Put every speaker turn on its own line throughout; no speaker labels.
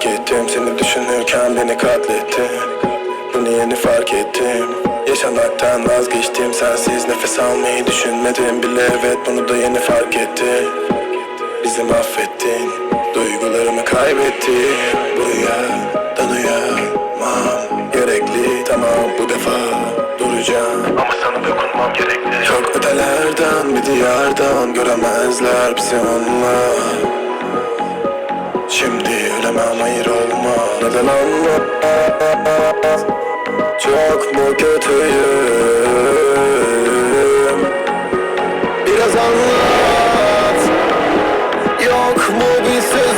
fark ettim. Seni düşünürken beni katlettin. Bunu yeni fark ettim. Yaşamaktan vazgeçtim. Sensiz nefes almayı düşünmedim bile. Evet bunu da yeni fark ettim Bizi mahvettin. Duygularımı kaybettim Bu rüyadan uyanmam Gerekli. Tamam bu defa duracağım.
Ama sana dokunmam gerekli.
Çok ötelerden bir diyardan göremezler bizi onunla Şimdi ölemem hayır olma. Neden anlamaz Çok mu kötüyüm? Biraz anlat. Yok mu bir sözün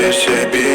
percebi